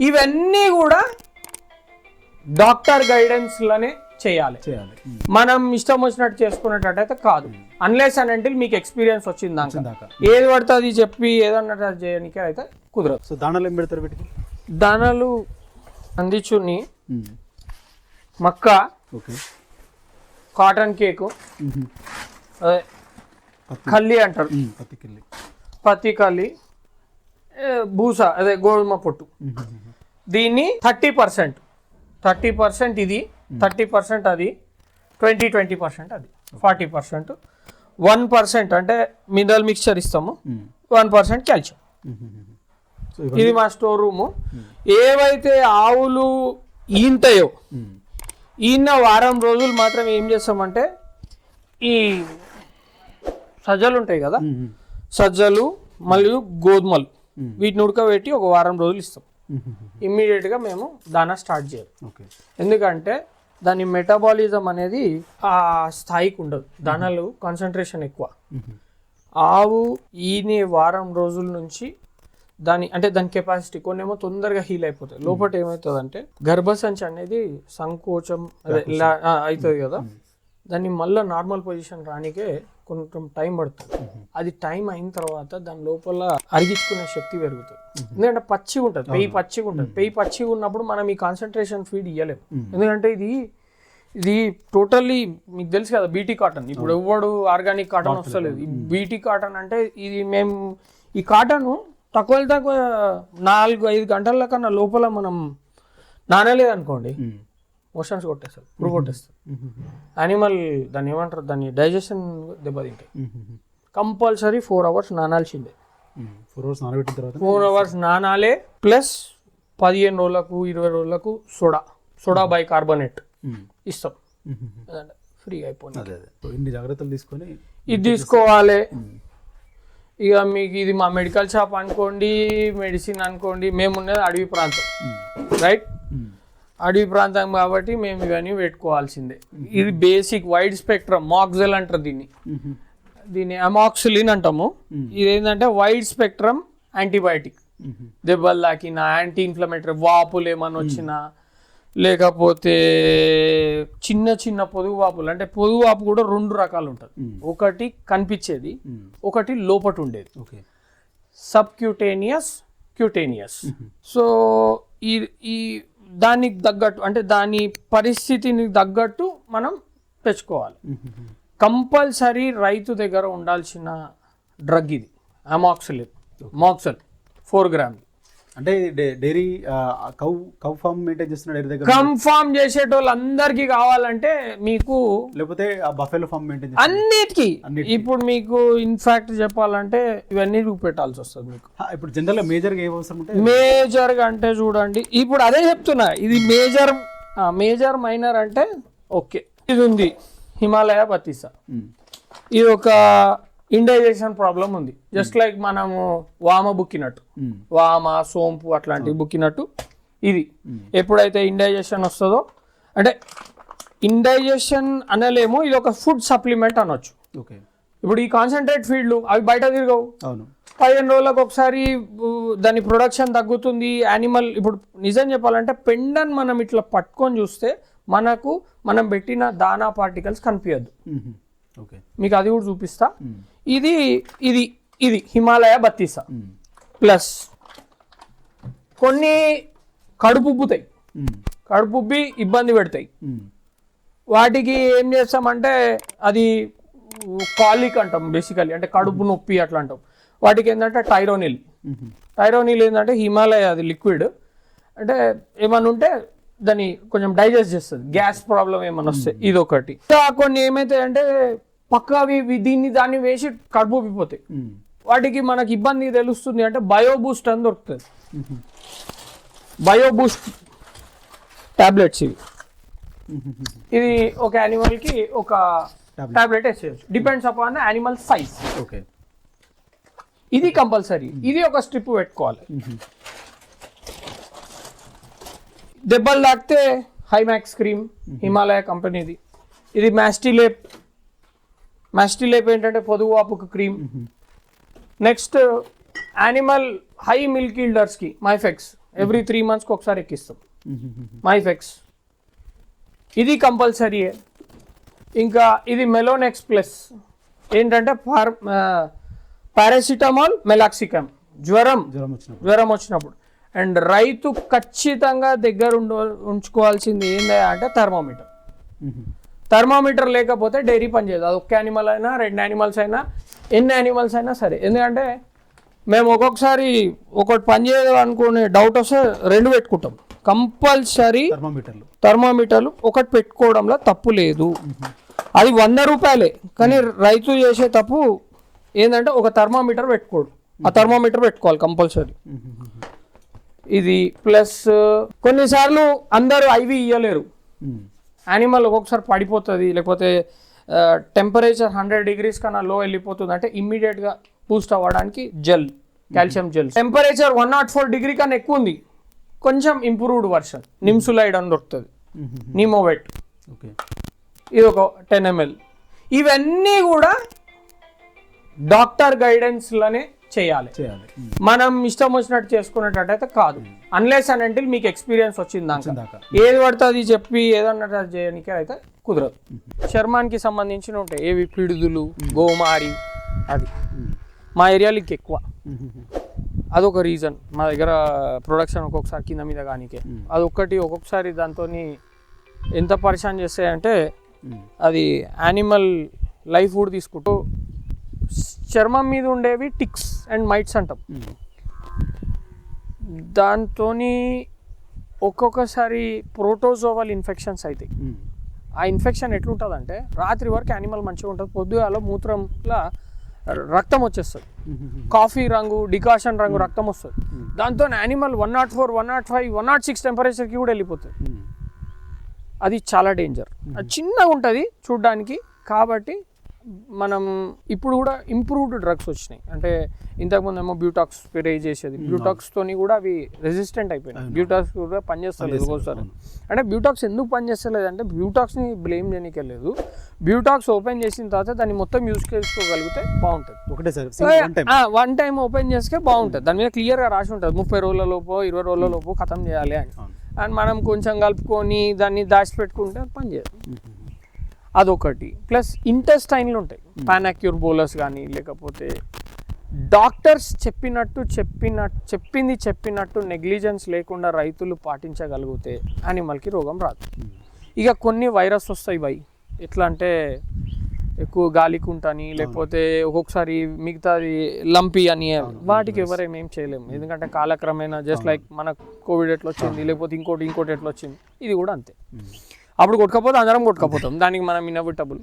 ఇవన్నీ కూడా డాక్టర్ గైడెన్స్లోనే చేయాలి. చేయాలి. మనం ఇష్టం వచ్చినట్టు చేసుకునేటట్టయితే కాదు. అన్లెస్ అని అంటే మీకు ఎక్స్పీరియన్స్ వచ్చింది. ఏది పడితే అది చెప్పి ఏదన్నట్టు అది చేయడానికి అయితే కుదరదు. సో దానాలు ఏం పెడతారు వీటికి? దానాలు అందిచుని. మక్క ఓకే. కాటన్ కేకు కల్లి అంటారు. పత్తి కిల్లి భూస అదే గోధుమ పొట్టు. దీన్ని థర్టీ పర్సెంట్ థర్టీ పర్సెంట్ ఇది థర్టీ పర్సెంట్ అది ట్వంటీ ట్వంటీ పర్సెంట్ అది ఫార్టీ పర్సెంట్. వన్ పర్సెంట్ అంటే మినరల్ మిక్చర్ ఇస్తాము వన్ పర్సెంట్ కాల్షియం. ఇది మా స్టోర్ రూము. ఏవైతే ఆవులు ఈంటాయో ఈన ఈయన వారం రోజులు మాత్రం ఏం చేస్తామంటే ఈ సజ్జలు ఉంటాయి కదా సజ్జలు మరియు గోధుమలు. వీటిని ఉడకబెట్టి ఒక వారం రోజులు ఇస్తాం. ఇమ్మీడియట్గా మేము దానా స్టార్ట్ చేయాలి. ఎందుకంటే దాని మెటబాలిజం అనేది ఆ స్థాయికి ఉండదు. దానాలు కాన్సన్ట్రేషన్ ఎక్కువ. ఆవు ఈనే వారం రోజుల నుంచి దాని అంటే దాని కెపాసిటీ కొన్నేమో తొందరగా హీల్ అయిపోతాయి. లోపల ఏమవుతుంది అంటే గర్భసంచి అనేది సంకోచం అదే అవుతుంది కదా. దాన్ని మళ్ళీ నార్మల్ పొజిషన్ రానికే కొంచెం టైం పడుతుంది. అది టైం అయిన తర్వాత దాని లోపల అరిగించుకునే శక్తి పెరుగుతుంది. ఎందుకంటే పచ్చిగా ఉంటుంది పెయి పచ్చిగా ఉంటుంది. పెయి పచ్చిగా ఉన్నప్పుడు మనం ఈ కాన్సన్ట్రేషన్ ఫీడ్ ఇవ్వలేము ఎందుకంటే ఇది ఇది టోటల్లీ మీకు తెలుసు కదా బీటీ కాటన్ ఇప్పుడు ఎవడు ఆర్గానిక్ కాటన్ వస్తలేదు. ఈ బీటీ కాటన్ అంటే ఇది మేము ఈ కాటన్ తక్కువ తక్కువ నాలుగు ఐదు గంటల కన్నా లోపల మనం నానలేదు అనుకోండి. మోషన్స్ కొట్టేస్తారు పురుగు కొట్టేస్తారు. యానిమల్ దాన్ని ఏమంటారు? దాన్ని డైజెషన్ దెబ్బతింటాయి. కంపల్సరీ ఫోర్ అవర్స్ నానాల్సిందే. ఫోర్ అవర్స్ నానబెట్టిన తర్వాత ఫోర్ అవర్స్ నానాలే ప్లస్ పదిహేను రోజులకు ఇరవై రోజులకు సోడా. Soda bicarbonate. ఇస్తాం. ఫ్రీ అయిపోయింది. అదే అదే. సో ఇన్ని జాగ్రత్తలు తీసుకొని ఇది తీసుకోవాలి. ఇక మీకు ఇది మా మెడికల్ షాప్ అనుకోండి మెడిసిన్ అనుకోండి మేము ఉన్నది అడవి ప్రాంతం. రైట్. అడవి ప్రాంతం కాబట్టి మేము ఇవన్నీ పెట్టుకోవాల్సిందే. ఇది బేసిక్ వైడ్ స్పెక్ట్రమ్ మాక్జెల్ అంటారు దీన్ని. దీన్ని అమాక్సిలిన్ అంటాము. ఇది ఏంటంటే వైడ్ స్పెక్ట్రమ్ యాంటీబయాటిక్. దెబ్బలు తాకినా యాంటీ ఇన్ఫ్లమేటరీ వాపులు ఏమైనా వచ్చినా లేకపోతే చిన్న చిన్న పొదుగు వాపులు అంటే పొదుగు వాపు కూడా రెండు రకాలు ఉంటుంది ఒకటి కనిపించేది. ఒకటి లోపట ఉండేది. ఓకే. సబ్క్యూటేనియస్ క్యూటేనియస్ సో ఈ ఈ దానికి తగ్గట్టు అంటే దాని పరిస్థితిని తగ్గట్టు మనం తెచ్చుకోవాలి కంపల్సరీ రైతు దగ్గర ఉండాల్సిన డ్రగ్ ఇది అమాక్సిలిన్ మాక్సల్ ఫోర్ గ్రామ్ అంటే dairy cow cow farm maintain చేస్తున్న డైరీ దగ్గర కన్ఫామ్ చేసేటోళ్ళందరికీ కావాలంటే మీకు లేకపోతే ఆ బఫెలో ఫామ్ మెయింటైన్ అన్నిటికీ. ఇప్పుడు మీకు ఇన్ఫాక్ట్ చెప్పాలంటే ఇవన్నీ చూపెట్టాల్సి వస్తుంది మీకు. ఇప్పుడు జనరల్గా మేజర్గా ఏ అవసరం ఉంటే మేజర్గా అంటే చూడండి. ఇప్పుడు అదే చెప్తున్నా ఇది మేజర్ మేజర్ మైనర్ అంటే ఓకే. ఇది ఉంది హిమాలయ బతీసా. ఇది ఒక ఇండైజెషన్ ప్రాబ్లం ఉంది. జస్ట్ లైక్ మనము వామ బుక్కినట్టు. ఉమ్. వామ సోంపు అట్లాంటివి బుక్కినట్టు. ఇది. ఎప్పుడైతే ఇండైజెషన్ వస్తుందో అంటే ఇండైజెషన్ అనలేమో ఇది ఒక ఫుడ్ సప్లిమెంట్ అనొచ్చు. ఓకే. ఇప్పుడు ఈ కాన్సన్ట్రేట్ ఫీల్డ్లు అవి బయట తిరగవు. అవును. పదిహేను రోజులకు ఒకసారి దాని ప్రొడక్షన్ తగ్గుతుంది. యానిమల్ ఇప్పుడు నిజం చెప్పాలంటే పెండన్ మనం ఇట్లా పట్టుకొని చూస్తే మనకు మనం పెట్టిన దానా పార్టికల్స్ కనిపించద్దు మీకు అది కూడా చూపిస్తా ఉమ్. ఇది ఇది ఇది హిమాలయ బత్తీసా ఉమ్. ప్లస్ కొన్ని కడుపు ఉబ్బుతాయి ఉమ్. కడుపు ఉబ్బి ఇబ్బంది పెడతాయి. వాటికి ఏం చేస్తామంటే అది కాలిక్ అంటాం బేసికలీ అంటే కడుపు నొప్పి అట్లా అంటాం వాటికి ఏంటంటే టైరోనిల్. టైరోనిల్ ఏంటంటే హిమాలయ అది లిక్విడ్ అంటే ఏమన్నా ఉంటే దాన్ని కొంచెం డైజెస్ట్ చేస్తుంది. గ్యాస్ ప్రాబ్లం ఏమన్నా వస్తే ఇది ఒకటి కొన్ని ఏమైతాయంటే పక్కా అవి దీన్ని దాన్ని వేసి కడుపు ఉబ్బిపోతాయి ఉమ్. వాటికి మనకి ఇబ్బంది తెలుస్తుంది అంటే బయోబూస్ట్ అని దొరుకుతుంది. ఉహు. బయోబూస్ట్ టాబ్లెట్స్ ఇవి. ఉహు. ఇది ఒక యానిమల్కి ఒక. Tablet వేసేయచ్చు. Depends upon animal size okay ఇది కంపల్సరీ ఇది ఒక స్ట్రిప్ పెట్టుకోవాలి. దెబ్బలు తాకితే హైమాక్స్ క్రీమ్ హిమాలయ కంపెనీది. ఇది మ్యాస్టిలేప్ మ్యాస్టిలేప్ ఏంటంటే పొదుగు వాపుకు cream next animal high milk ఈల్డర్స్కి Mifex. Every three మంత్స్కి ఒకసారి ఎక్కిస్తాం. మైఫెక్స్. ఇది కంపల్సరీయే ఇంకా ఇది మెలోనెక్స్ ప్లస్. ఏంటంటే పార్ పారాసిటమాల్ మెలాక్సికమ్. జ్వరం. జ్వరం వచ్చినప్పుడు. జ్వరం వచ్చినప్పుడు. అండ్ రైతు ఖచ్చితంగా దగ్గర ఉండ ఉంచుకోవాల్సింది ఏంది అంటే థర్మోమీటర్. థర్మామీటర్ లేకపోతే డైరీ పనిచేయదు అది ఒక్క యానిమల్ అయినా రెండు యానిమల్స్ అయినా ఎన్ని యానిమల్స్ అయినా సరే. ఎందుకంటే మేము ఒక్కొక్కసారి ఒకటి పనిచేయదు అనుకునే డౌట్ వస్తే రెండు పెట్టుకుంటాం. కంపల్సరీ థర్మామీటర్లు. థర్మామీటర్లు ఒకటి పెట్టుకోవడంలో తప్పు లేదు. అది వంద రూపాయలే. కానీ రైతు చేసే తప్పు ఏంటంటే ఒక థర్మామీటర్ పెట్టుకోడు. ఆ థర్మామీటర్ పెట్టుకోవాలి కంపల్సరీ. ఇది ప్లస్ కొన్నిసార్లు అందరూ ఐవి ఇయ్యలేరు. యానిమల్ ఒక్కొక్కసారి పడిపోతుంది లేకపోతే టెంపరేచర్ హండ్రెడ్ డిగ్రీస్ కన్నా లో వెళ్ళిపోతుంది అంటే ఇమ్మీడియట్గా బూస్ట్ అవ్వడానికి gel calcium gel temperature one nought four degree కన్నా ఎక్కువ ఉంది. కొంచెం ఇంప్రూవ్డ్ వర్షన్ నిమ్సులైడ్ అని దొరుకుతుంది. Nimovet okay. ఇది ఒక టెన్ ఎంఎల్ ఇవన్నీ కూడా డాక్టర్ గైడెన్స్లోనే చేయాలి. చేయాలి. మనం ఇష్టం వచ్చినట్టు చేసుకునేటట్టయితే కాదు. అన్లెస్ అని అంటే మీకు ఎక్స్పీరియన్స్ వచ్చింది దాకా ఏది పడితే అది చెప్పి ఏదన్నట్టు అది చేయడానికి అయితే కుదరదు. చర్మానికి సంబంధించిన ఉంటాయి. ఏవి పిడుదులు గోమారి అది. మా ఏరియాలో ఎక్కువ అదొక రీజన్ మా దగ్గర ప్రొడక్షన్ ఒక్కొక్కసారి కింద మీద కానికే. అదొక్కటి ఒక్కొక్కసారి దాంతో ఎంత పరిశాన్ చేస్తాయంటే అది యానిమల్ లైఫ్ ఫుడ్ తీసుకుంటూ చర్మం మీద ఉండేవి టిక్స్ అండ్ మైట్స్ అంటాం. దాంతో ఒక్కొక్కసారి ప్రోటోజోవల్ ఇన్ఫెక్షన్స్ అవుతాయి ఆ ఇన్ఫెక్షన్ ఎట్లుంటుందంటే రాత్రి వరకు యానిమల్ మంచిగా ఉంటుంది పొద్దుగాల మూత్రంలో రక్తం వచ్చేస్తుంది. కాఫీ రంగు డికాషన్ రంగు రక్తం వస్తుంది. దాంతో animal one nought four one nought five one nought six టెంపరేచర్కి కూడా వెళ్ళిపోతుంది. అది చాలా డేంజర్. అది చిన్నగా ఉంటుంది చూడ్డానికి కాబట్టి మనం ఇప్పుడు కూడా ఇంప్రూవ్డ్ డ్రగ్స్ వచ్చినాయి. అంటే ఇంతకుముందు ఏమో బ్యూటాక్స్ స్ప్రే చేసేది. బ్యూటాక్స్ తోని కూడా అవి రెసిస్టెంట్ అయిపోయినాయి. బ్యూటాక్స్ కూడా పనిచేస్తలేదు ఒక్కోసారి. అంటే బ్యూటాక్స్ ఎందుకు పనిచేస్తలేదు అంటే బ్యూటాక్స్ని బ్లేమ్ చేయడానికి లేదు బ్యూటాక్స్ ఓపెన్ చేసిన తర్వాత దాన్ని మొత్తం యూజ్ చేసుకోగలిగితే బాగుంటుంది. ఒకటే సార్ వన్ టైం ఓపెన్ చేస్తే బాగుంటుంది. దాని మీద క్లియర్గా రాసి ఉంటుంది. ముప్పై రోజుల లోపు ఇరవై రోజుల లోపు ఖతం చేయాలి అని. అండ్ మనం కొంచెం కలుపుకొని దాన్ని దాచిపెట్టుకుంటే పని చేయదు. అదొకటి. ప్లస్ ఇంటెస్టైన్లు ఉంటాయి. పానాక్యూర్ బోలస్ కానీ లేకపోతే డాక్టర్స్ చెప్పినట్టు చెప్పినట్టు చెప్పింది చెప్పినట్టు నెగ్లిజెన్స్ లేకుండా రైతులు పాటించగలిగితే యానిమల్కి రోగం రాదు. ఇక కొన్ని వైరస్ వస్తాయి బై. ఎట్లా అంటే ఎక్కువ గాలికుంటని లేకపోతే ఒక్కొక్కసారి మిగతాది లంపి అని వాటికి ఎవరేం ఏం చేయలేము. ఎందుకంటే కాలక్రమేణా జస్ట్ లైక్ మన కోవిడ్ ఎట్లా వచ్చింది లేకపోతే ఇంకోటి ఇంకోటి ఎట్లా వచ్చింది ఇది కూడా అంతే. అప్పుడు కొట్టుకపోతే అందరం కొట్టుకపోతాం. దానికి మనం ఇన్నవిటబుల్